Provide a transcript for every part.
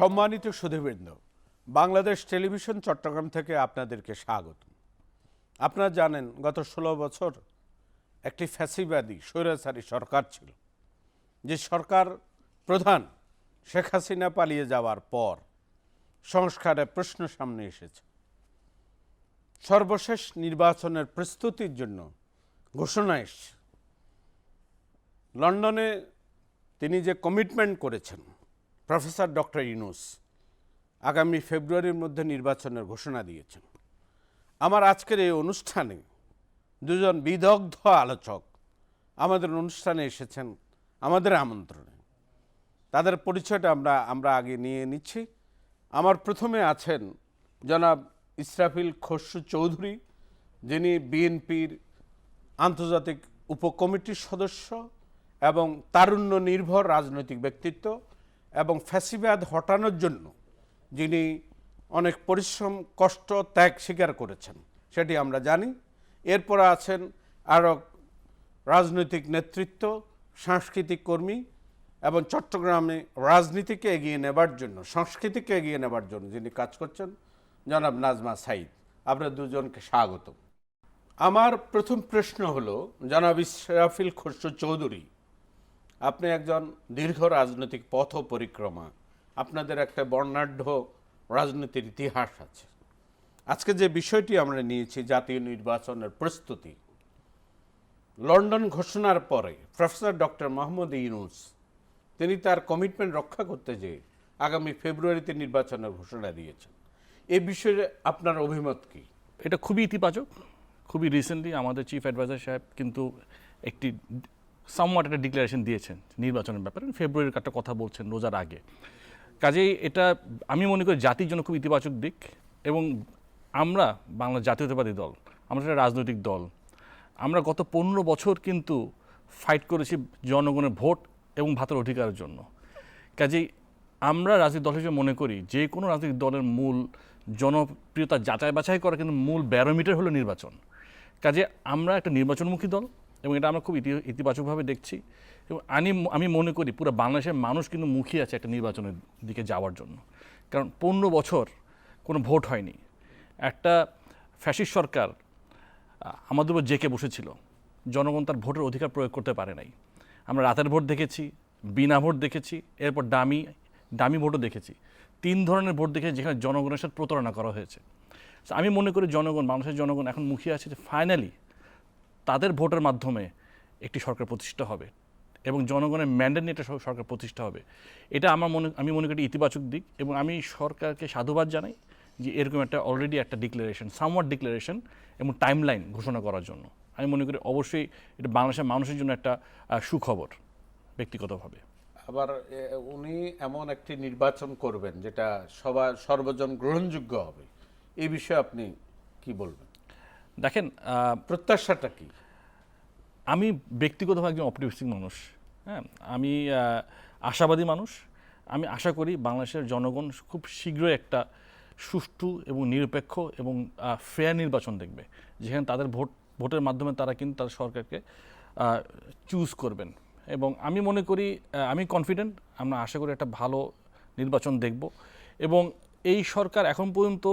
সম্মানিত সুধীবৃন্দ, বাংলাদেশ টেলিভিশন চট্টগ্রাম থেকে আপনাদেরকে স্বাগত। আপনারা জানেন, গত ষোলো বছর একটি ফ্যাসিবাদী, স্বৈরাচারী সরকার ছিল। যে সরকার প্রধান শেখ হাসিনা পালিয়ে যাওয়ার পর সংস্কারের প্রশ্ন সামনে এসেছে। সর্বশেষ নির্বাচনের প্রস্তুতির জন্য ঘোষণা এসছে। লন্ডনে তিনি যে কমিটমেন্ট করেছেন প্রফেসর ডক্টর ইনুস আগামী ফেব্রুয়ারির মধ্যে নির্বাচনের ঘোষণা দিয়েছেন। আমার আজকের এই অনুষ্ঠানে দুজন বিদগ্ধ আলোচক আমাদের অনুষ্ঠানে এসেছেন, আমাদের আমন্ত্রণে। তাদের পরিচয়টা আমরা আমরা আগে নিয়ে নিচ্ছি। আমার প্রথমে আছেন জনাব ইসরাফিল খসরু চৌধুরী, যিনি বিএনপির আন্তর্জাতিক উপকমিটির সদস্য এবং তারুণ্য নির্ভর রাজনৈতিক ব্যক্তিত্ব। এবং ফ্যাসিবাদ হটানোর জন্য যিনি অনেক পরিশ্রম, কষ্ট, ত্যাগ স্বীকার করেছেন, সেটি আমরা জানি। এরপর আছেন আরও রাজনৈতিক নেতৃত্ব, সাংস্কৃতিক কর্মী এবং চট্টগ্রামে রাজনীতিকে এগিয়ে নেবার জন্য, সংস্কৃতিকে এগিয়ে নেবার জন্য যিনি কাজ করছেন, জনাব নাজমা সাইদ। আপনার দুজনকে স্বাগত আমার প্রথম প্রশ্ন হলো, জনাব ইসরাফিল খসরু চৌধুরী আপনি একজন দীর্ঘ রাজনৈতিক পথ পরিক্রমা আপনাদের একটা বর্ণাঢ্য রাজনীতির ইতিহাস আছে। আজকে যে বিষয়টি আমরা নিয়েছি, জাতীয় নির্বাচনের প্রস্তুতি, লন্ডন ঘোষণার পরে প্রফেসর ডক্টর মোহাম্মদ ইউনুস, তিনি তার কমিটমেন্ট রক্ষা করতে যেয়ে আগামী ফেব্রুয়ারিতে নির্বাচনের ঘোষণা দিয়েছেন। এই বিষয়ে আপনার অভিমত কি? এটা খুবই ইতিবাচক। খুবই রিসেন্টলি আমাদের চিফ অ্যাডভাইজার সাহেব কিন্তু একটি সামওয়াট একটা ডিক্লারেশন দিয়েছেন নির্বাচনের ব্যাপারে। ফেব্রুয়ারির একটা কথা বলছেন রোজার আগে। কাজেই এটা আমি মনে করি জাতির জন্য খুব ইতিবাচক দিক এবং আমরা বাংলা জাতীয়তাবাদী দল, আমরা একটা রাজনৈতিক দল, আমরা গত পনেরো বছর কিন্তু ফাইট করেছি জনগণের ভোট এবং ভাতের অধিকারের জন্য। কাজেই আমরা রাজনৈতিক দল হিসেবে মনে করি যে কোনো রাজনৈতিক দলের মূল জনপ্রিয়তা যাচাই বাছাই করা কিন্তু মূল ব্যারোমিটার হলো নির্বাচন। কাজে আমরা একটা নির্বাচনমুখী দল এবং এটা আমরা খুব ইতি- ইতিবাচকভাবে দেখছি। এবং আমি আমি মনে করি পুরো বাংলাদেশের মানুষ কিন্তু মুখিয়ে আছে একটা নির্বাচনের দিকে যাওয়ার জন্য। কারণ পনেরো বছর কোনো ভোট হয়নি। একটা ফ্যাসিস্ট সরকার আমাদের উপর জেকে বসেছিল। জনগণ তার ভোটের অধিকার প্রয়োগ করতে পারে নাই। আমরা রাতের ভোট দেখেছি, বিনা ভোট দেখেছি, এরপর দামি দামি ভোটও দেখেছি। তিন ধরনের ভোট দেখেছি যেখানে জনগণের সাথে প্রতারণা করা হয়েছে। আমি মনে করি জনগণ মানুষের জনগণ এখন মুখিয়ে আছে যে ফাইনালি তাদের ভোটের মাধ্যমে একটি সরকার প্রতিষ্ঠা হবে এবং জনগণের ম্যান্ডেট নিয়ে একটা সরকার প্রতিষ্ঠা হবে। এটা আমার মনে, আমি মনে করি ইতিবাচক দিক এবং আমি সরকারকে সাধুবাদ জানাই যে এরকম একটা অলরেডি একটা ডিক্লারেশন সামওয়াট ডিক্লারেশন এবং টাইমলাইন ঘোষণা করার জন্য। আমি মনে করি অবশ্যই এটা বাংলাদেশের মানুষের জন্য একটা সুখবর ব্যক্তিগতভাবে। আবার উনি এমন একটি নির্বাচন করবেন যেটা সবার সর্বজন গ্রহণযোগ্য হবে। এ বিষয়ে আপনি কি বলবেন? দেখেন প্রত্যাশাটা কি? আমি ব্যক্তিগতভাবে একজন অপটিমিস্টিক মানুষ হ্যাঁ? আমি আশাবাদী মানুষ। আমি আশা করি বাংলাদেশের জনগণ খুব শীঘ্রই একটা সুষ্ঠু এবং নিরপেক্ষ এবং ফেয়ার নির্বাচন দেখবে। যেখানে তাদের ভোট ভোটের মাধ্যমে তারা কিন্তু তাদের সরকারকে চুজ করবেন। এবং আমি মনে করি আমি কনফিডেন্ট আমরা আশা করি একটা ভালো নির্বাচন দেখব। এবং এই সরকার এখন পর্যন্ত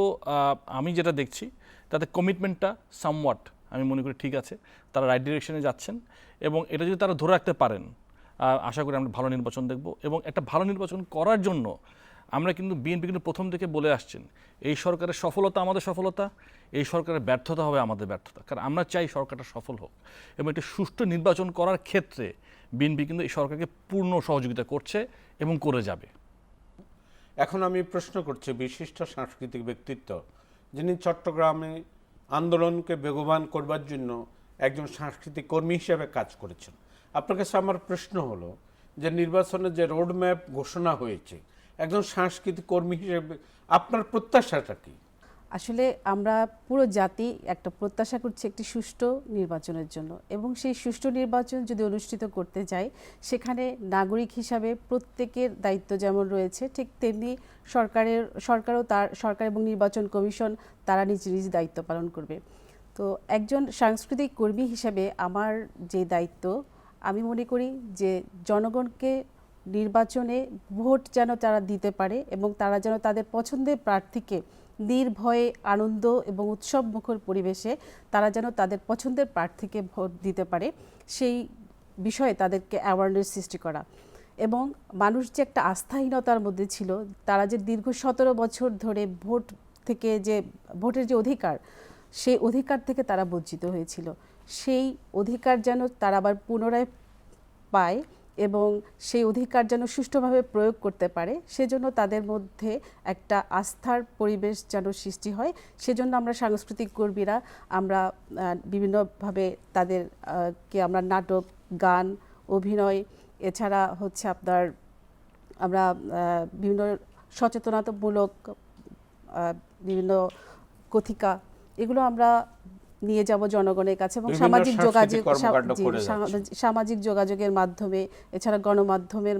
আমি যেটা দেখছি তাদের কমিটমেন্টটা সামওয়াট আমি মনে করি ঠিক আছে, তারা রাইট ডিরেকশনে যাচ্ছেন এবং এটা যদি তারা ধরে রাখতে পারেন আশা করি আমরা ভালো নির্বাচন দেখব এবং একটা ভালো নির্বাচন করার জন্য আমরা কিন্তু বিএনপি কিন্তু প্রথম থেকে বলে আসছেন, এই সরকারের সফলতা আমাদের সফলতা, এই সরকারের ব্যর্থতা হবে আমাদের ব্যর্থতা, কারণ আমরা চাই সরকারটা সফল হোক এবং একটি সুষ্ঠু নির্বাচন করার ক্ষেত্রে বিএনপি কিন্তু এই সরকারকে পূর্ণ সহযোগিতা করছে এবং করে যাবে। এখন আমি প্রশ্ন করছি, বিশিষ্ট সাংস্কৃতিক ব্যক্তিত্ব যিনি চট্টগ্রামে আন্দোলনকে বেগবান করবার জন্য একজন সাংস্কৃতিক কর্মী হিসেবে কাজ করেছেন। আপনার কাছে আমার প্রশ্ন হলো যে নির্বাচনে যে রোডম্যাপ ঘোষণা হয়েছে, একজন সাংস্কৃতিক কর্মী হিসেবে আপনার প্রত্যাশাটা কি? আসলে আমরা পুরো জাতি একটা প্রত্যাশা করছি একটি সুষ্ঠু নির্বাচনের জন্য এবং সেই সুষ্ঠু নির্বাচন যদি অনুষ্ঠিত করতে যাই, সেখানে নাগরিক হিসাবে প্রত্যেকের দায়িত্ব যেমন রয়েছে, ঠিক তেমনি সরকারের, সরকারও তার, সরকার এবং নির্বাচন কমিশন তারা নিজ নিজ দায়িত্ব পালন করবে। তো একজন সাংস্কৃতিক কর্মী হিসাবে আমার যে দায়িত্ব, আমি মনে করি যে জনগণকে নির্বাচনে ভোট যেন তারা দিতে পারে এবং তারা যেন তাদের পছন্দের প্রার্থীকে নির্ভয়ে আনন্দ এবং উৎসব মুখর পরিবেশে তারা যেন তাদের পছন্দের প্রার্থীকে ভোট দিতে পারে, সেই বিষয়ে তাদেরকে অ্যাওয়ারনেস সৃষ্টি করা। এবং মানুষ যে একটা আস্থাহীনতার মধ্যে ছিল, তারা যে দীর্ঘ সতেরো বছর ধরে ভোট থেকে যে, ভোটের যে অধিকার, সেই অধিকার থেকে তারা বঞ্চিত হয়েছিল। সেই অধিকার যেন তারা আবার পুনরায় পায় এবং সেই অধিকার যেন সুষ্ঠুভাবে প্রয়োগ করতে পারে, সেজন্য তাদের মধ্যে একটা আস্থার পরিবেশ যেন সৃষ্টি হয়। সেজন্য আমরা সাংস্কৃতিক কর্মীরা, আমরা বিভিন্নভাবে তাদের কে আমরা নাটক, গান, অভিনয়, এছাড়া হচ্ছে আপনার, আমরা বিভিন্ন সচেতনতামূলক বিভিন্ন কথিকা, এগুলো আমরা নিয়ে যাব জনগণের কাছে এবং সামাজিক যোগাযোগ। সামাজিক যোগাযোগের মাধ্যমে এছাড়া গণমাধ্যমের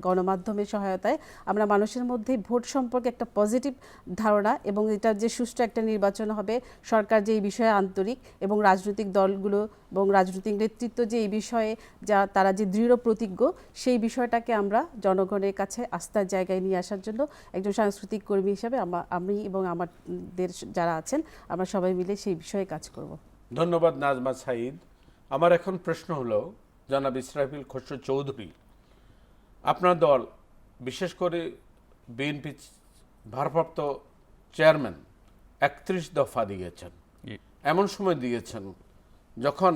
গণমাধ্যমের সহায়তায় আমরা মানুষের মধ্যে ভোট সম্পর্কে একটা পজিটিভ ধারণা এবং এটা যে সুষ্ঠু একটা নির্বাচন হবে সরকার যে এই বিষয়ে আন্তরিক এবং রাজনৈতিক দলগুলো এবং রাজনৈতিক নেতৃত্ব যে এই বিষয়ে যা তারা যে দৃঢ় প্রতিজ্ঞ সেই বিষয়টাকে আমরা জনগণের কাছে আস্থার জায়গায় নিয়ে আসার জন্য একজন সাংস্কৃতিক কর্মী হিসাবে আমি এবং আমাদের যারা আছেন আমরা সবাই মিলে সেই বিষয়ে কাজ করব। ধন্যবাদ নাজমা সাইদ আমার এখন প্রশ্ন হলো জনাব ইসরাফিল খসরু চৌধুরী আপনার দল বিশেষ করে বিএনপি ভারপ্রাপ্ত চেয়ারম্যান একত্রিশ দফা দিয়েছেন। এমন সময় দিয়েছেন যখন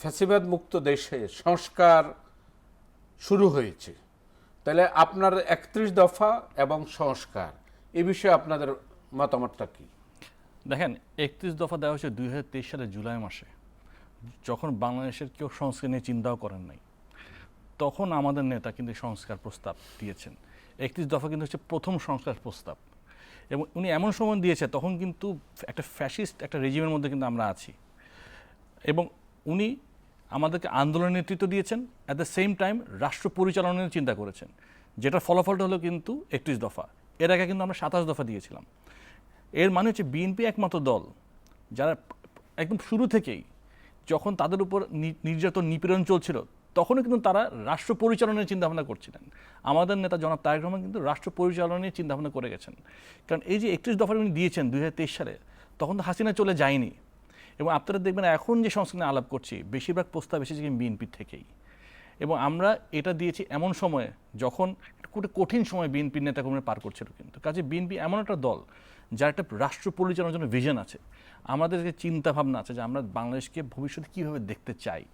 ফ্যাসিবাদ মুক্ত দেশে সংস্কার শুরু হয়েছে। তাহলে আপনার একত্রিশ দফা এবং সংস্কার এ বিষয়ে আপনাদের মতামতটা কি? দেখেন, একত্রিশ দফা দেওয়া হয়েছে দুই হাজার তেইশ সালের জুলাই মাসে। যখন বাংলাদেশের কেউ সংস্কার নিয়ে চিন্তাও করেন নাই, তখন আমাদের নেতা কিন্তু সংস্কার প্রস্তাব দিয়েছেন। একত্রিশ দফা কিন্তু হচ্ছে প্রথম সংস্কার প্রস্তাব। এবং উনি এমন সময় দিয়েছে, তখন কিন্তু একটা ফ্যাসিস্ট একটা রেজিমের মধ্যে কিন্তু আমরা আছি। এবং উনি আমাদেরকে আন্দোলনের নেতৃত্ব দিয়েছেন অ্যাট দ্য সেম টাইম রাষ্ট্র পরিচালনার চিন্তা করেছেন। যেটার ফলাফলটা হলো কিন্তু একত্রিশ দফা। এর আগে কিন্তু আমরা সাতাশ দফা দিয়েছিলাম। এর মানে হচ্ছে বিএনপি একমাত্র দল যারা একদম শুরু থেকেই যখন তাদের উপর নির্যাতন নিপীড়ন চলছিল, তখনও কিন্তু তারা রাষ্ট্র পরিচালনার চিন্তাভাবনা করছিলেন। আমাদের নেতা জনাব তারেক রহমান কিন্তু রাষ্ট্র পরিচালনার চিন্তাভাবনা করে গেছেন। কারণ এই যে একত্রিশ দফা উনি দিয়েছেন দুই হাজার তেইশ সালে, তখন তো হাসিনা চলে যায়নি। এবং আপনারা দেখবেন এখন যে সংস্কৃতি আলাপ করছি, বেশিরভাগ প্রস্তাব এসেছে কিন্তু বিএনপির থেকেই। এবং আমরা এটা দিয়েছি এমন সময়ে যখন কঠিন সময় বিএনপির নেতাকর্মীরা পার করছিল কিন্তু। কাজে বিএনপি এমন একটা দল যার একটা রাষ্ট্র পরিচালনার জন্য ভিশন আছে। আমাদের যে চিন্তা ভাবনা আছে যে আমরা বাংলাদেশকে ভবিষ্যতে কীভাবে দেখতে চাই।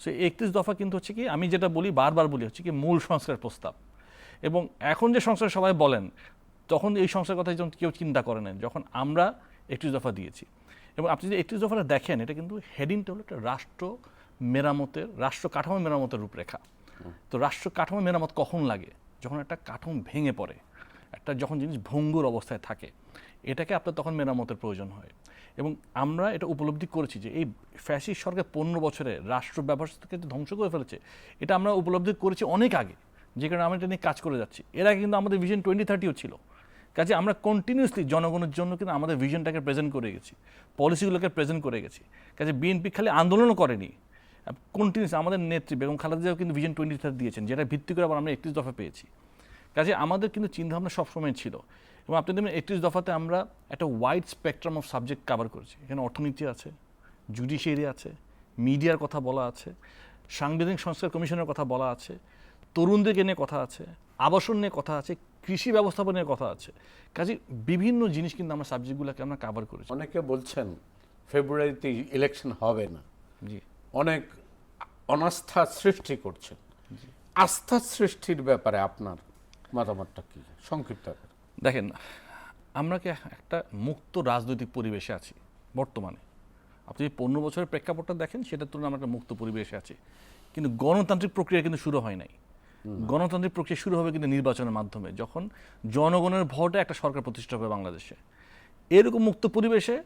সো একত্রিশ দফা কিন্তু হচ্ছে কি, আমি যেটা বলি, বারবার বলি, হচ্ছে কি মূল সংস্কার প্রস্তাব। এবং এখন যে সংস্কার সবাই বলেন, তখন এই সংস্কার কথা যখন কেউ চিন্তা করে নেন, যখন আমরা একত্রিশ দফা দিয়েছি। এবং আপনি যদি একত্রিশ দফাটা দেখেন, এটা কিন্তু হেডিংটা হলো একটা রাষ্ট্র মেরামতের, রাষ্ট্র কাঠামো মেরামতের রূপরেখা। তো রাষ্ট্র কাঠামো মেরামত কখন লাগে? যখন একটা কাঠামো ভেঙে পড়ে, একটা যখন জিনিস ভঙ্গুর অবস্থায় থাকে। এটাকে আপনার তখন মেরামতের প্রয়োজন হয়। এবং আমরা এটা উপলব্ধি করেছি যে এই ফ্যাসিস্ট সরকার পনেরো বছরে রাষ্ট্র ব্যবস্থাকে ধ্বংস করে ফেলেছে। এটা আমরা উপলব্ধি করেছি অনেক আগে, যে কারণে আমরা এটা নিয়ে কাজ করে যাচ্ছি। এর আগে কিন্তু আমাদের ভিশন টোয়েন্টি থার্টিও ছিল। কাজে আমরা কন্টিনিউসলি জনগণের জন্য কিন্তু আমাদের ভিশনটাকে প্রেজেন্ট করে গেছি পলিসিগুলোকে প্রেজেন্ট করে গেছি। কাজে বিএনপি খালি আন্দোলনও করেনি। কন্টিনিউস আমাদের নেত্রী বেগম খালেদা জিয়াও কিন্তু ভিশন টোয়েন্টি থার্টি দিয়েছেন যেটা ভিত্তি করে আবার আমরা একত্রিশ দফা পেয়েছি। কাজে আমাদের কিন্তু চিন্তাভাবনা সবসময় ছিল এবং আপনি দেখবেন একত্রিশ দফাতে আমরা একটা wide spectrum of subject cover করেছি। এখানে অর্থনীতি আছে জুডিশিয়ারি আছে মিডিয়ার কথা বলা আছে সাংবিধানিক সংস্কার কমিশনের কথা বলা আছে তরুণদেরকে নিয়ে কথা আছে আবাসন নিয়ে কথা আছে কৃষি ব্যবস্থাপনা কথা আছে। কাজে বিভিন্ন জিনিস কিন্তু আমরা সাবজেক্টগুলোকে আমরা কাভার করেছি। অনেকে বলছেন ফেব্রুয়ারিতে ইলেকশন হবে না। জি। অনেক অনাস্থা সৃষ্টি করছেন। আস্থা সৃষ্টির ব্যাপারে আপনার মতামতটা কি? সংক্ষিপ্ত। দেখেন আমরা কি একটা মুক্ত রাজনৈতিক পরিবেশে আছি বর্তমানে? আপনি যদি পনেরো বছরের প্রেক্ষাপটটা দেখেন সেটার তুলনায় আমরা একটা মুক্ত পরিবেশে আছি। কিন্তু গণতান্ত্রিক প্রক্রিয়া কিন্তু শুরু হয় নাই। গণতান্ত্রিক প্রক্রিয়া শুরু হবে কিন্তু নির্বাচনের মাধ্যমে যখন জনগণের ভোটে একটা সরকার প্রতিষ্ঠা হবে বাংলাদেশে। এরকম মুক্ত পরিবেশে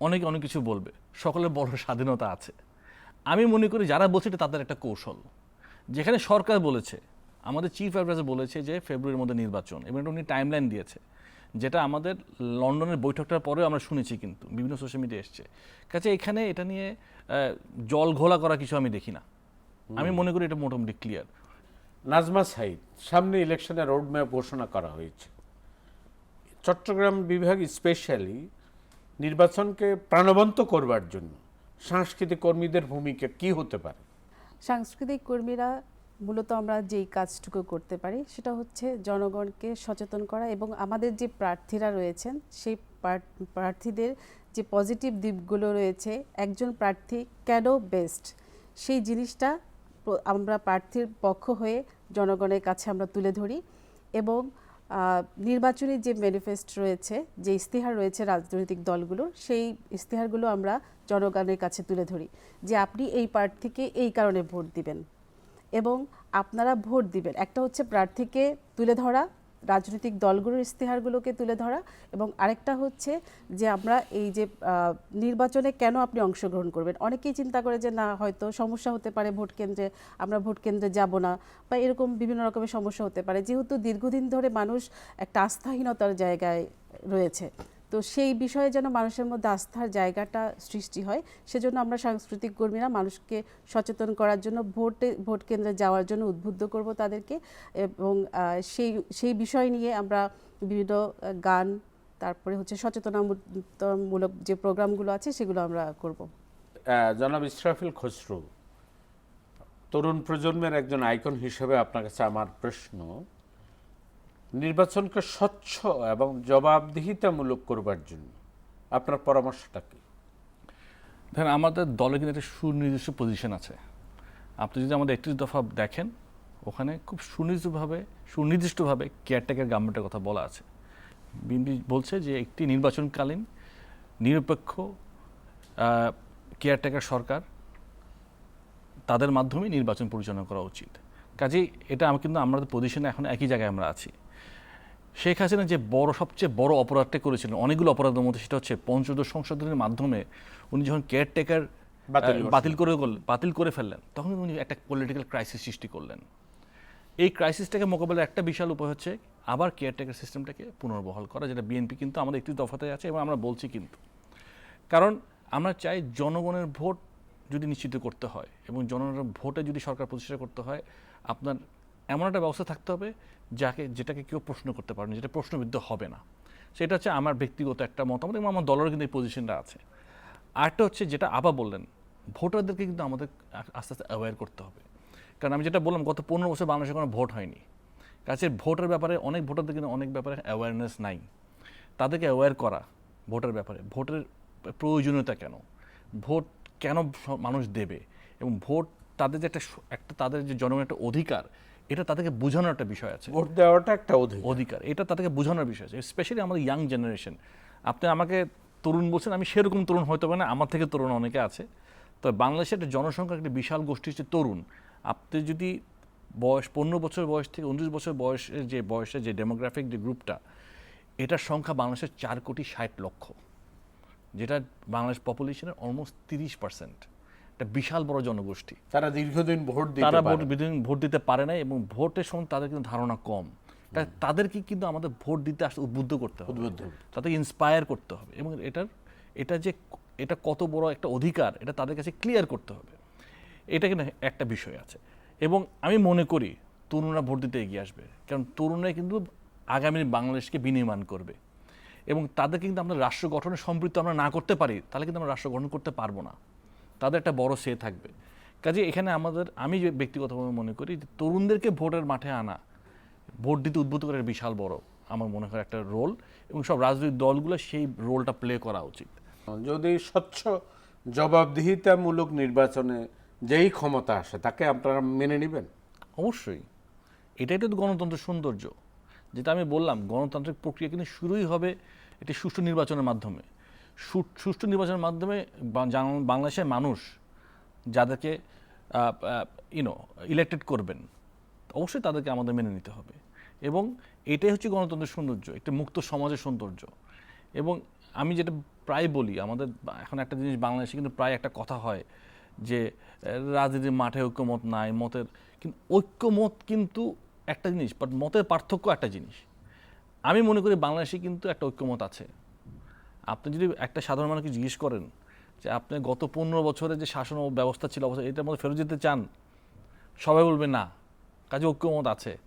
অনেকে অনেক কিছু বলবে। সকলের বড় স্বাধীনতা আছে। আমি মনে করি যারা বলছে এটা তাদের একটা কৌশল। যেখানে সরকার বলেছে আমাদের চিফ অ্যাডভাইজার বলেছে যে ফেব্রুয়ারির মধ্যে নির্বাচন এবং এটা উনি টাইমলাইন দিয়েছে যেটা আমাদের লন্ডনের বৈঠকটার পরেও আমরা শুনেছি কিন্তু বিভিন্ন সোশ্যাল মিডিয়া এসছে। কাছে এখানে এটা নিয়ে জল ঘোলা করা কিছু আমি দেখি না। আমি মনে করি এটা মোটামুটি ক্লিয়ার নাজমা সাইদ সামনে ইলেকশনের রোডম্যাপ ঘোষণা করা হয়েছে। চট্টগ্রাম বিভাগ স্পেশালি নির্বাচনকে প্রাণবন্ত করবার জন্য সাংস্কৃতিক কর্মীদের ভূমিকা কি হতে পারে? সাংস্কৃতিক কর্মীরা মূলত আমরা যেই কাজটুকু করতে পারি সেটা হচ্ছে জনগণকে সচেতন করা এবং আমাদের যে প্রার্থীরা রয়েছেন, সেই প্রার্থীদের যে পজিটিভ দিকগুলো রয়েছে, একজন প্রার্থী কেন বেস্ট সেই জিনিসটা আমরা প্রার্থীর পক্ষ হয়ে জনগণের কাছে আমরা তুলে ধরি এবং নির্বাচনী যে ম্যানিফেস্ট রয়েছে, যে ইস্তেহার রয়েছে রাজনৈতিক দলগুলোর, সেই ইস্তেহারগুলো আমরা জনগণের কাছে তুলে ধরি যে আপনি এই প্রার্থীকে এই কারণে ভোট দিবেন। এবং আপনারা ভোট দিবেন। একটা হচ্ছে প্রার্থীকে তুলে ধরা, রাজনৈতিক দলগুলোর ইস্তেহারগুলোকে তুলে ধরা এবং আরেকটা হচ্ছে যে আমরা এই যে নির্বাচনে কেন আপনি অংশগ্রহণ করবেন? অনেকেই চিন্তা করে যে না, হয়তো সমস্যা হতে পারে ভোট কেন্দ্রে, আমরা ভোট কেন্দ্রে যাব না বা এরকম বিভিন্ন রকমের সমস্যা হতে পারে। যেহেতু দীর্ঘদিন ধরে মানুষ একটা আস্থাহীনতার জায়গায় রয়েছে। তো সেই বিষয়ে যেন মানুষের মধ্যে আস্থার জায়গাটা সৃষ্টি হয়, সেজন্য আমরা সাংস্কৃতিক কর্মীরা মানুষকে সচেতন করার জন্য ভোটে, ভোট কেন্দ্রে যাওয়ার জন্য উদ্বুদ্ধ করব তাদেরকে এবং সেই সেই বিষয় নিয়ে আমরা বিভিন্ন গান, তারপরে হচ্ছে সচেতনামূলক যে প্রোগ্রামগুলো আছে সেগুলো আমরা করব। জনাব ইসরাফিল খসরু, তরুণ প্রজন্মের একজন আইকন হিসেবে আপনার কাছে আমার প্রশ্ন নির্বাচনকে স্বচ্ছ এবং জবাবদিহিতামূলক করবার জন্য। আপনার পরামর্শটা কি? দেখেন আমাদের দলে কিন্তু একটা সুনির্দিষ্ট পজিশন আছে। আপনি যদি আমাদের একত্রিশ দফা দেখেন, ওখানে খুব সুনির্দিষ্টভাবে সুনির্দিষ্টভাবে কেয়ারটেকার গভর্নমেন্টের কথা বলা আছে। বিএনপি বলছে যে একটি নির্বাচনকালীন, নিরপেক্ষ কেয়ারটেকার সরকার তাদের মাধ্যমে নির্বাচন পরিচালনা করা উচিত। কাজেই এটা আমি কিন্তু আমাদের পজিশনে এখন একই জায়গায় আমরা আছি। শেখ হাসিনা যে বড় সবচেয়ে বড় অপরাধটা করেছিলেন অনেকগুলো অপরাধের মধ্যে সেটা হচ্ছে পঞ্চদশ সংশোধনের মাধ্যমে উনি যখন কেয়ারটেকার বাতিল করে বাতিল করে ফেললেন তখন উনি একটা পলিটিক্যাল ক্রাইসিস সৃষ্টি করলেন। এই ক্রাইসিসটাকে মোকাবেলার একটা বিশাল উপায় হচ্ছে আবার কেয়ারটেকার সিস্টেমটাকে পুনর্বহাল করা যেটা বিএনপি কিন্তু আমাদের একটি দফাতে আছে এবং আমরা বলছি কিন্তু। কারণ আমরা চাই জনগণের ভোট যদি নিশ্চিত করতে হয় এবং জনগণের ভোটে যদি সরকার প্রতিষ্ঠা করতে হয় আপনার এমন একটা ব্যবস্থা থাকতে হবে যাকে, যেটাকে কেউ প্রশ্ন করতে পারে না, যেটা প্রশ্নবিদ্ধ হবে না। সেটা হচ্ছে আমার ব্যক্তিগত একটা মতামত এবং আমার দলের কিন্তু এই পজিশনটা আছে। আরেকটা হচ্ছে যেটা আবার বললেন, ভোটারদেরকে কিন্তু আমাদের আস্তে আস্তে অ্যাওয়্যার করতে হবে। কারণ আমি যেটা বললাম, গত পনেরো বছর বাংলাদেশে কোনো ভোট হয়নি। কাছে ভোটের ব্যাপারে অনেক ভোটারদের কিন্তু অনেক ব্যাপারে অ্যাওয়ারনেস নাই। তাদেরকে অ্যাওয়্যার করা ভোটের ব্যাপারে, ভোটের প্রয়োজনীয়তা কেন? ভোট কেন মানুষ দেবে? এবং ভোট তাদের যে একটা একটা তাদের যে জনগণের একটা অধিকার এটা তাদেরকে বোঝানোর একটা বিষয় আছে। ভোট দেওয়াটা একটা অধিকার। অধিকার এটা তাদেরকে বোঝানোর বিষয় আছে স্পেশালি আমাদের ইয়াং জেনারেশন আপনি আমাকে তরুণ বলছেন আমি সেরকম তরুণ হয়তো না আমার থেকে তরুণ অনেকে আছে। তো বাংলাদেশের একটা জনসংখ্যা একটা বিশাল গোষ্ঠী হচ্ছে তরুণ। আপনি যদি বয়স পনেরো বছর বয়স থেকে উনত্রিশ বছর বয়সের যে বয়সের যে ডেমোগ্রাফিক যে গ্রুপটা এটার সংখ্যা বাংলাদেশের চার কোটি ষাট লক্ষ। যেটা বাংলাদেশ পপুলেশনের অলমোস্ট তিরিশ পার্সেন্ট একটা বিশাল বড় জনগোষ্ঠী। তারা দীর্ঘদিন ভোট দিতে তারা ভোট পারে। বিদিন ভোট দিতে পারে না এবং ভোটের সময় তাদের কিন্তু ধারণা কম। তাই তাদেরকে কিন্তু আমাদের ভোট দিতে আসতে উদ্বুদ্ধ করতে হবে। উদ্বুদ্ধ। তাদেরকে ইন্সপায়ার করতে হবে এবং এটার এটা যে এটা কত বড় একটা অধিকার এটা তাদের কাছে ক্লিয়ার করতে হবে। এটা কিন্তু একটা বিষয় আছে। এবং আমি মনে করি তরুণরা ভোট দিতে এগিয়ে আসবে। কারণ তরুণরা কিন্তু আগামী বাংলাদেশকে বিনির্মাণ করবে। এবং তাদেরকে কিন্তু আমরা রাষ্ট্র গঠনে সম্পৃক্ত আমরা না করতে পারি তাহলে কিন্তু আমরা রাষ্ট্র গঠন করতে পারব না। তাদের একটা বড় সে থাকবে। কাজে এখানে আমাদের আমি যে ব্যক্তিগতভাবে মনে করি যে তরুণদেরকে ভোটের মাঠে আনা ভোট দিতে উদ্বুদ্ধ করার বিশাল বড় আমার মনে হয় একটা রোল এবং সব রাজনৈতিক দলগুলো সেই রোলটা প্লে করা উচিত। যদি স্বচ্ছ জবাবদিহিতামূলক নির্বাচনে যেই ক্ষমতা আসে তাকে আপনারা মেনে নেবেন? অবশ্যই। এটাই তো গণতন্ত্রের সৌন্দর্য। যেটা আমি বললাম গণতান্ত্রিক প্রক্রিয়া কিন্তু শুরুই হবে একটি সুষ্ঠু নির্বাচনের মাধ্যমে। সুষ্ঠু নির্বাচনের মাধ্যমে বাংলাদেশের মানুষ যাদেরকে ইউনো ইলেক্টেড করবেন, অবশ্যই তাদেরকে আমাদের মেনে নিতে হবে। এবং এটাই হচ্ছে গণতন্ত্রের সৌন্দর্য, একটা মুক্ত সমাজের সৌন্দর্য। এবং আমি যেটা প্রায় বলি, আমাদের এখন একটা জিনিস বাংলাদেশে কিন্তু প্রায় একটা কথা হয় যে রাজনীতির মাঠে ঐক্যমত নাই, মতের, কিন্তু ঐক্যমত কিন্তু একটা জিনিস বাট মতের পার্থক্য একটা জিনিস। আমি মনে করি বাংলাদেশে কিন্তু একটা ঐক্যমত আছে। আপনি যদি একটা সাধারণ মানুষকে জিজ্ঞেস করেন যে আপনি গত পনেরো বছরে যে শাসন ব্যবস্থা ছিল অবস্থা এটার মধ্যে ফেরত যেতে চান, সবাই বলবে না। কাজে ঐক্যমত আছে।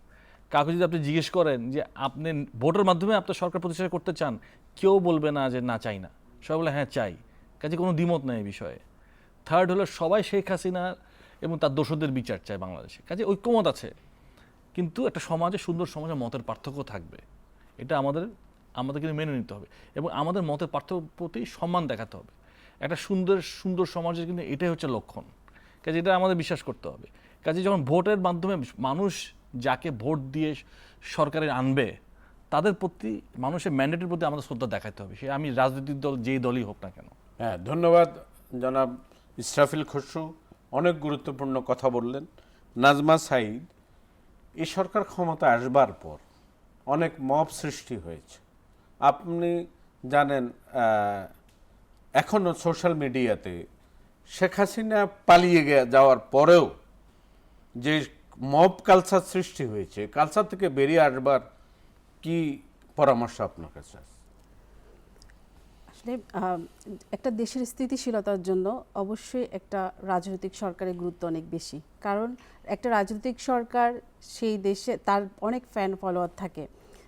কাউকে যদি আপনি জিজ্ঞেস করেন যে আপনি ভোটের মাধ্যমে আপনার সরকার প্রতিষ্ঠা করতে চান, কেউ বলবে না যে না, চাই না। সবাই বলে হ্যাঁ চাই। কাজে কোনো দ্বিমত নেই এই বিষয়ে। থার্ড হলো, সবাই শেখ হাসিনা এবং তার দোষদের বিচার চায় বাংলাদেশে। কাজে ঐক্যমত আছে। কিন্তু একটা সমাজে, সুন্দর সমাজে মতের পার্থক্য থাকবে। এটা আমাদের আমাদের কিন্তু মেনে নিতে হবে এবং আমাদের মতের প্রতি সম্মান দেখাতে হবে। একটা সুন্দর সুন্দর সমাজের কিন্তু এটাই হচ্ছে লক্ষণ। কাজে এটা আমাদের বিশ্বাস করতে হবে। কাজে যখন ভোটের মাধ্যমে মানুষ যাকে ভোট দিয়ে সরকারে আনবে, তাদের প্রতি, মানুষের ম্যান্ডেটের প্রতি আমাদের শ্রদ্ধা দেখাতে হবে। সে আমি রাজনৈতিক দল, যেই দলই হোক না কেন। হ্যাঁ ধন্যবাদ জনাব ইসরাফিল খসরু। অনেক গুরুত্বপূর্ণ কথা বললেন। নাজমা সাইদ এই সরকার ক্ষমতা আসবার পর অনেক মব সৃষ্টি হয়েছে। আপনি জানেন আহ, এখনও সোশ্যাল মিডিয়াতে শেখ হাসিনা পালিয়ে যাওয়ার পরেও যে মব কালচার সৃষ্টি হয়েছে কালচার থেকে বেরিয়ে আসবার কি পরামর্শ আপনার কাছে আসলে একটা দেশের স্থিতিশীলতার জন্য অবশ্যই একটা রাজনৈতিক সরকারের গুরুত্ব অনেক বেশি। কারণ একটা রাজনৈতিক সরকার সেই দেশে তার অনেক ফ্যান ফলোয়ার থাকে।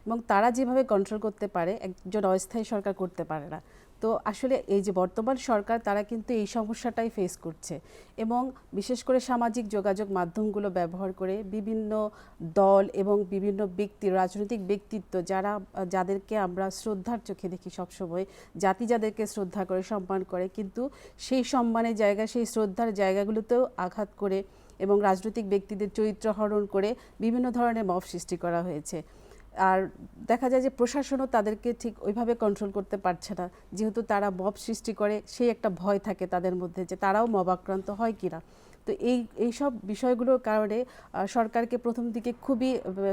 এবং তারা যেভাবে কন্ট্রোল করতে পারে, একজন অস্থায়ী সরকার করতে পারে না। তো আসলে এই যে বর্তমান সরকার, তারা কিন্তু এই সমস্যাটাই ফেস করছে এবং বিশেষ করে সামাজিক যোগাযোগ মাধ্যমগুলো ব্যবহার করে বিভিন্ন দল এবং বিভিন্ন ব্যক্তি, রাজনৈতিক ব্যক্তিত্ব যারা, যাদেরকে আমরা শ্রদ্ধার চোখে দেখি সবসময়, জাতি যাদেরকে শ্রদ্ধা করে, সম্মান করে, কিন্তু সেই সম্মানের জায়গা, সেই শ্রদ্ধার জায়গাগুলোতেও আঘাত করে এবং রাজনৈতিক ব্যক্তিদের চরিত্র হরণ করে বিভিন্ন ধরনের মব সৃষ্টি করা হয়েছে। আর দেখা যায় যে প্রশাসনও তাদেরকে ঠিক ওইভাবে কন্ট্রোল করতে পারছে না। যেহেতু তারা মব সৃষ্টি করে, সেই একটা ভয় থাকে তাদের মধ্যে যে তারাও মব আক্রান্ত হয় কিনা। তো এই এই সব বিষয়গুলোর কারণে সরকারকে প্রথম দিকে খুবই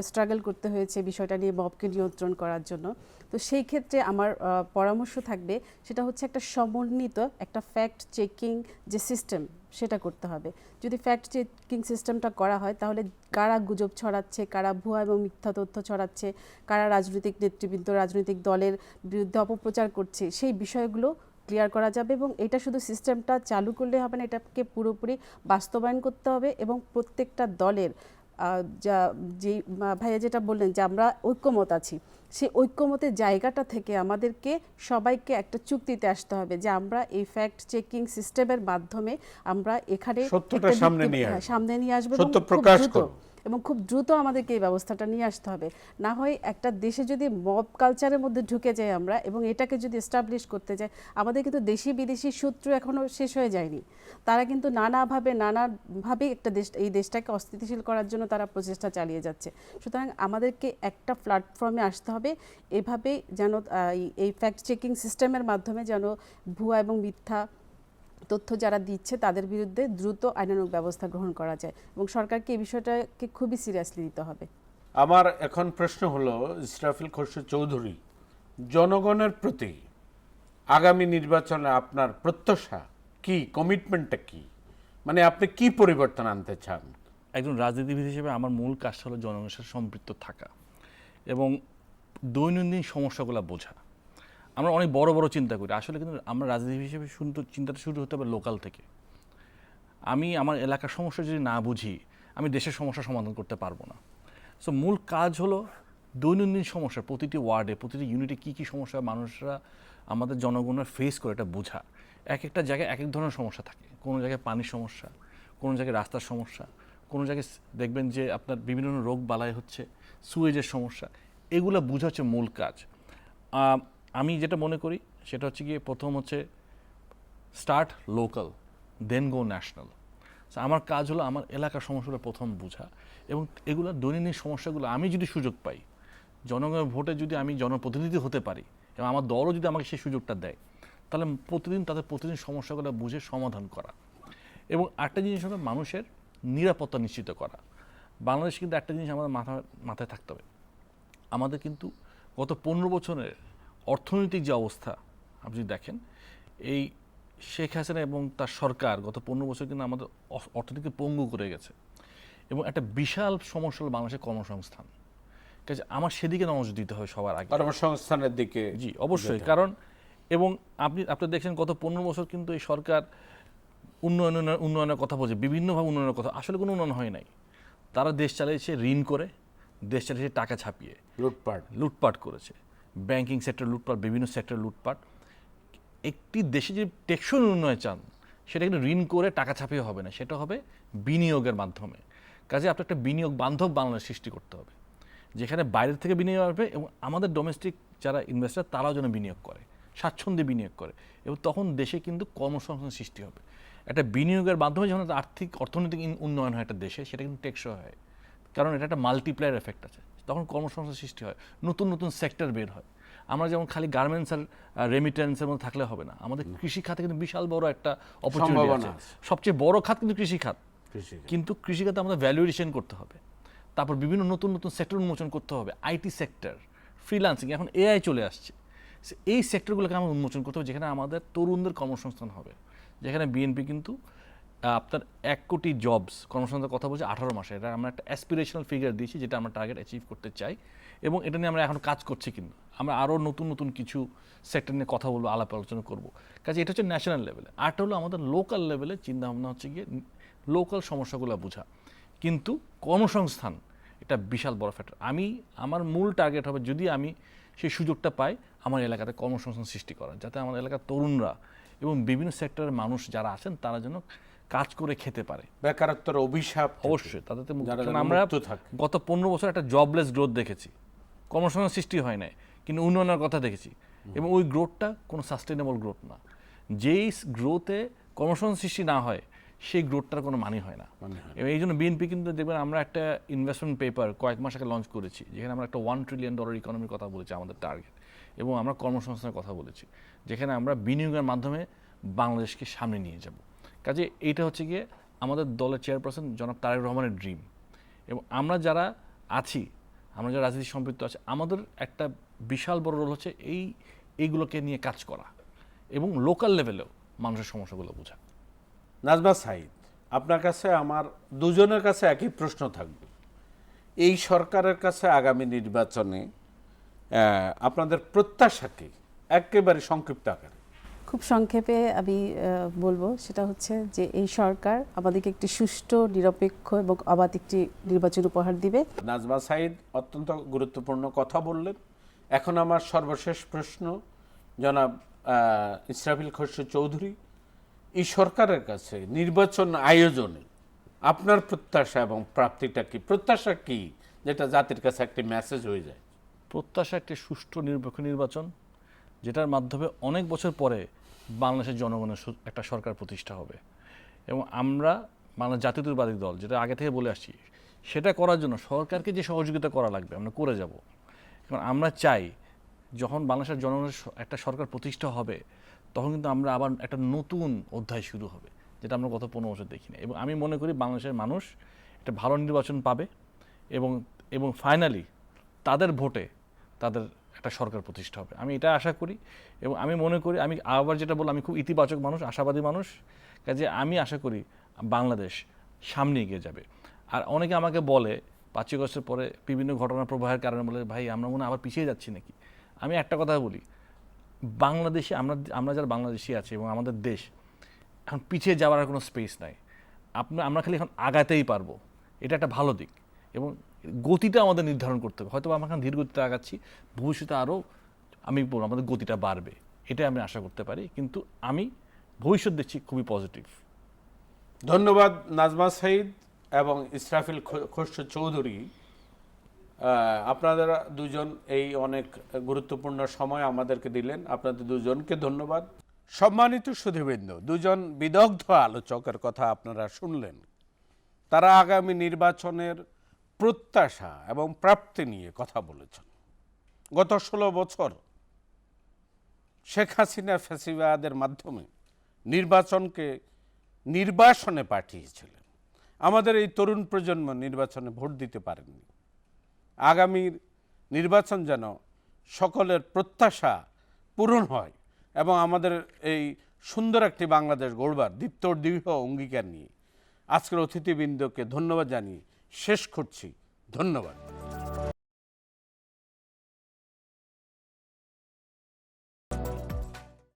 স্ট্রাগল করতে হয়েছে বিষয়টা নিয়ে মবকে নিয়ন্ত্রণ করার জন্য। তো সেই ক্ষেত্রে আমার পরামর্শ থাকবে, সেটা হচ্ছে একটা সমন্বিত, একটা ফ্যাক্ট চেকিং যে সিস্টেম সেটা করতে হবে। যদি ফ্যাক্ট চেকিং সিস্টেমটা করা হয়, তাহলে কারা গুজব ছড়াচ্ছে, কারা ভুয়া এবং মিথ্যা তথ্য ছড়াচ্ছে, কারা রাজনৈতিক নেতৃবৃন্দ, রাজনৈতিক দলের বিরুদ্ধে অপপ্রচার করছে, সেই বিষয়গুলো ক্লিয়ার করা যাবে এবং এটা শুধু সিস্টেমটা চালু করলে হবে না, এটাকে পুরোপুরি বাস্তবায়ন করতে হবে এবং প্রত্যেকটা দলের যা যে ভাইয়া যেটা বললেন যে আমরা ঐক্যমত আছি সেই ঐক্যমতের জায়গাটা থেকে আমাদেরকে সবাইকে একটা চুক্তিতে আসতে হবে যে আমরা এই ফ্যাক্ট চেকিং সিস্টেমের মাধ্যমে আমরা এখানে সত্যটা সামনে নিয়ে হ্যাঁ, আসব। সামনে নিয়ে আসব সত্য প্রকাশ করব। এবং খুব দ্রুত আমাদেরকে এই ব্যবস্থাটা নিয়ে আসতে হবে। না হয় একটা দেশে যদি মব কালচারের মধ্যে ঢুকে যাই আমরা এবং এটাকে যদি এস্টাবলিশ করতে যাই, আমাদের কিন্তু দেশি বিদেশি শত্রু এখনও শেষ হয়ে যায়নি। তারা কিন্তু নানাভাবে নানাভাবে একটা দেশ, এই দেশটাকে অস্থিতিশীল করার জন্য তারা প্রচেষ্টা চালিয়ে যাচ্ছে। সুতরাং আমাদেরকে একটা প্ল্যাটফর্মে আসতে হবে। এভাবে যেন এই ফ্যাক্ট চেকিং সিস্টেমের মাধ্যমে যেন ভুয়া এবং মিথ্যা তথ্য যারা দিচ্ছে তাদের বিরুদ্ধে দ্রুত আইনানুগ ব্যবস্থা গ্রহণ করা যায় এবং সরকারকে এই বিষয়টাকে খুবই সিরিয়াসলি নিতে হবে। আমার এখন প্রশ্ন হলো ইসরাফিল খসরু চৌধুরী জনগণের প্রতি আগামী নির্বাচনে আপনার প্রত্যাশা কি কমিটমেন্টটা কি? মানে আপনি কি পরিবর্তন আনতে চান? একজন রাজনীতিবিদ হিসেবে আমার মূল কাজটা হলো জনগণের সাথে সম্পৃক্ত থাকা এবং দৈনন্দিন সমস্যাগুলো বোঝা। আমরা অনেক বড় বড় চিন্তা করি। আসলে কিন্তু আমরা রাজনীতি হিসেবে শুনতে, চিন্তাটা শুরু হতে হবে লোকাল থেকে। আমি, আমার এলাকার সমস্যা যদি না বুঝি, আমি দেশের সমস্যা সমাধান করতে পারব না। সো মূল কাজ হলো দৈনন্দিন সমস্যা, প্রতিটি ওয়ার্ডে প্রতিটি ইউনিটে কী কী সমস্যা মানুষরা আমাদের জনগণের ফেস করে এটা বোঝা। এক একটা জায়গায় এক এক ধরনের সমস্যা থাকে। কোনো জায়গায় পানির সমস্যা, কোনো জায়গায় রাস্তার সমস্যা, কোনো জায়গায় দেখবেন যে আপনার বিভিন্ন রোগ বালাই হচ্ছে সুয়েজের সমস্যা, এগুলো বোঝা হচ্ছে মূল কাজ। আমি যেটা মনে করি, সেটা হচ্ছে গিয়ে প্রথম হচ্ছে start local then go national আমার কাজ হলো আমার এলাকার সমস্যাগুলো প্রথম বোঝা এবং এগুলো দৈনন্দিন সমস্যাগুলো আমি যদি সুযোগ পাই, জনগণের ভোটে যদি আমি জনপ্রতিনিধি হতে পারি এবং আমার দলও যদি আমাকে সেই সুযোগটা দেয়, তাহলে প্রতিদিন তাদের প্রতিদিন সমস্যাগুলো বুঝে সমাধান করা এবং একটা জিনিস হলো মানুষের নিরাপত্তা নিশ্চিত করা। বাংলাদেশ কিন্তু একটা জিনিস আমাদের মাথা, মাথায় থাকতে হবে। আমাদের কিন্তু গত পনেরো বছরের অর্থনৈতিক যে অবস্থা আপনি যদি দেখেন এই শেখ হাসিনা এবং তার সরকার গত পনেরো বছর কিন্তু আমাদের অর্থনীতিকে পঙ্গু করে গেছে এবং একটা বিশাল সমস্যা হল বাংলাদেশের কর্মসংস্থান। কাজে আমার সেদিকে নজর দিতে হয় সবার আগে। কর্মসংস্থানের দিকে জি অবশ্যই কারণ এবং আপনি আপনি দেখছেন গত পনেরো বছর কিন্তু এই সরকার উন্নয়নের উন্নয়নের কথা বলছে বিভিন্নভাবে উন্নয়নের কথা। আসলে কোনো উন্নয়ন হয় নাই। তারা দেশ চালিয়েছে ঋণ করে দেশ চালিয়েছে টাকা ছাপিয়ে লুটপাট। লুটপাট করেছে। ব্যাংকিং সেক্টর, লুটপাট, বিভিন্ন সেক্টর লুটপাট, একটি দেশে যে টেকসই উন্নয়ন চান, সেটা কিন্তু ঋণ করে টাকা ছাপিয়ে হবে না, সেটা হবে বিনিয়োগের মাধ্যমে। কাজে আপনার একটা বিনিয়োগ বান্ধব বাংলাদেশ সৃষ্টি করতে হবে, যেখানে বাইরের থেকে বিনিয়োগ আসবে এবং আমাদের ডোমেস্টিক যারা ইনভেস্টার তারাও যেন বিনিয়োগ করে, স্বাচ্ছন্দ্যে বিনিয়োগ করে এবং তখন দেশে কিন্তু কর্মসংস্থান সৃষ্টি হবে। একটা বিনিয়োগের মাধ্যমে যখন আর্থিক, অর্থনৈতিক উন্নয়ন হয় একটা দেশে, সেটা কিন্তু টেকসই হয়, কারণ এটা একটা মাল্টিপ্লায়ার এফেক্ট আছে। তখন কর্মসংস্থান সৃষ্টি হয়। নতুন নতুন সেক্টর বের হয়। আমরা যেমন খালি গার্মেন্টস আর রেমিটেন্সের মধ্যে থাকলে হবে না। আমাদের কৃষি খাতে কিন্তু বিশাল বড় একটা অপরচুনিটি আছে। সবচেয়ে বড় খাত কিন্তু কৃষি খাত কিন্তু কৃষি কৃষিখাতে আমাদের ভ্যালুয়েশন করতে হবে। তারপর বিভিন্ন নতুন নতুন সেক্টর উন্মোচন করতে হবে। আইটি সেক্টর ফ্রিল্যান্সিং এখন এআই চলে আসছে। এই সেক্টরগুলোকে আমরা উন্মোচন করতে হবে যেখানে আমাদের তরুণদের কর্মসংস্থান হবে। যেখানে বিএনপি কিন্তু আপনার এক কোটি জবস কর্মসংস্থানের কথা বলছে, আঠারো মাসে। এটা আমরা একটা অ্যাসপিরেশনাল ফিগার দিয়েছি, যেটা আমরা টার্গেট অ্যাচিভ করতে চাই। এবং এটা নিয়ে আমরা এখন কাজ করছি কিন্তু। আমরা আরও নতুন নতুন কিছু সেক্টর নিয়ে কথা বলব, আলাপ আলোচনা করব। কাজে এটা হচ্ছে ন্যাশনাল লেভেলে আরটা হলো আমাদের লোকাল লেভেলে চিন্তাভাবনা হচ্ছে গিয়ে লোকাল সমস্যাগুলো বোঝা। কিন্তু কর্মসংস্থান এটা বিশাল বড় ফ্যাক্টর আমি, আমার মূল টার্গেট হবে যদি আমি সেই সুযোগটা পাই, আমার এলাকাতে কর্মসংস্থান সৃষ্টি করা যাতে আমার এলাকার তরুণরা এবং বিভিন্ন সেক্টরের মানুষ যারা আছেন, তারা যেন কাজ করে খেতে পারে। বেকারত্বের অভিশাপ অবশ্যই তাদের আমরা গত পনেরো বছর একটা জবলেস গ্রোথ দেখেছি। কর্মসংস্থান সৃষ্টি হয় নাই কিন্তু উন্নয়নের কথা দেখেছি। এবং ওই গ্রোথটা কোনো সাস্টেনেবল গ্রোথ না। যেই গ্রোথে কর্মসংস্থান সৃষ্টি না হয় সেই গ্রোথটার কোনো মানে হয় না। মানে হয় না। এবং এই জন্য বিএনপি কিন্তু দেখবেন আমরা একটা ইনভেস্টমেন্ট পেপার কয়েক মাস আগে লঞ্চ করেছি যেখানে আমরা একটা ওয়ান ট্রিলিয়ন ডলার ইকোনমির কথা বলেছি আমাদের টার্গেট এবং আমরা কর্মসংস্থানের কথা বলেছি যেখানে আমরা বিনিয়োগের মাধ্যমে বাংলাদেশকে সামনে নিয়ে যাব। কাজে এইটা হচ্ছে গিয়ে আমাদের দলের চেয়ারপারসন জনাব তারেক রহমানের ড্রিম এবং আমরা যারা আছি, আমরা যারা রাজনীতি সম্পৃক্ত আছে, আমাদের একটা বিশাল বড় রোল হচ্ছে এই, এইগুলোকে নিয়ে কাজ করা এবং লোকাল লেভেলেও মানুষের সমস্যাগুলো বোঝা। নাজমা সাইদ, আপনার কাছে আমার দুজনের কাছে একই প্রশ্ন থাকবে। এই সরকারের কাছে আগামী নির্বাচনে আপনাদের প্রত্যাশাকে একেবারে সংক্ষিপ্ত আকারে খুব সংক্ষেপে আমি বলব সেটা হচ্ছে যে এই সরকার আমাদেরকে একটি সুষ্ঠু নিরপেক্ষ এবং অবাধ একটি নির্বাচন উপহার দিবে। নাজমা সাইদ অত্যন্ত গুরুত্বপূর্ণ কথা বললেন। এখন আমার সর্বশেষ প্রশ্ন জনাব ইসরাফিল খসরু চৌধুরী এই সরকারের কাছে নির্বাচন আয়োজনে আপনার প্রত্যাশা এবং প্রাপ্তিটা কি? প্রত্যাশা কি? যেটা জাতির কাছে একটি মেসেজ হয়ে যায়। প্রত্যাশা একটি সুষ্ঠু নিরপেক্ষ নির্বাচন যেটার মাধ্যমে অনেক বছর পরে বাংলাদেশের জনগণের একটা সরকার প্রতিষ্ঠা হবে। এবং আমরা বাংলা জাতীয়তাবাদী দল, যেটা আগে থেকে বলে আসছি, সেটা করার জন্য সরকারকে যে সহযোগিতা করা লাগবে, আমরা করে যাব। কারণ আমরা চাই, যখন বাংলাদেশের জনগণের একটা সরকার প্রতিষ্ঠা হবে, তখন কিন্তু আমরা আবার একটা নতুন অধ্যায় শুরু হবে, যেটা আমরা গত পনেরো বছর দেখিনি। এবং আমি মনে করি বাংলাদেশের মানুষ একটা ভালো নির্বাচন পাবে এবং এবং ফাইনালি তাদের ভোটে তাদের একটা সরকার প্রতিষ্ঠা হবে। আমি এটা আশা করি এবং আমি মনে করি, আমি আবার যেটা বললাম, আমি খুব ইতিবাচক মানুষ, আশাবাদী মানুষ। কাজে আমি আশা করি বাংলাদেশ সামনে এগিয়ে যাবে। আর অনেকে আমাকে বলে পাঁচই আগস্টের পরে বিভিন্ন ঘটনা প্রবাহের কারণে বলে, ভাই, আমরা মনে আবার পিছিয়ে যাচ্ছি নাকি? আমি একটা কথা বলি, বাংলাদেশে আমরা আমরা যারা বাংলাদেশি আছি এবং আমাদের দেশ, এখন পিছিয়ে যাওয়ার আর কোনো স্পেস নাই। আপনার আমরা খালি এখন আগাতেই পারব। এটা একটা ভালো দিক এবং গতিটা আমাদের নির্ধারণ করতে হবে। হয়তো আমরা ধীর গতিতে আগাচ্ছি, ভবিষ্যতে আরও আমি বলব আমাদের গতিটা বাড়বে। এটাই আমি আশা করতে পারি। কিন্তু আমি ভবিষ্যৎ দেখছি খুবই পজিটিভ ধন্যবাদ নাজমা সাইদ এবং ইসরাফিল খ- চৌধুরী। আপনারা দুজন এই অনেক গুরুত্বপূর্ণ সময় আমাদেরকে দিলেন। আপনাদের দুজনকে ধন্যবাদ। সম্মানিত সুধীবৃন্দ, দুজন বিদগ্ধ আলোচকের কথা আপনারা শুনলেন। তারা আগামী নির্বাচনের প্রত্যাশা এবং প্রাপ্তি নিয়ে কথা বলেছেন। গত ষোলো বছর শেখ হাসিনা ফ্যাসিবাদের মাধ্যমে নির্বাচনকে নির্বাসনে পাঠিয়েছিলেন। আমাদের এই তরুণ প্রজন্ম নির্বাচনে ভোট দিতে পারেননি। আগামীর নির্বাচন যেন সকলের প্রত্যাশা পূরণ হয় এবং আমাদের এই সুন্দর একটি বাংলাদেশ গড়বার দীপ্ত দৃঢ় অঙ্গীকার নিয়ে আজকের অতিথিবৃন্দকে ধন্যবাদ জানিয়ে শেষ করছি। ধন্যবাদ।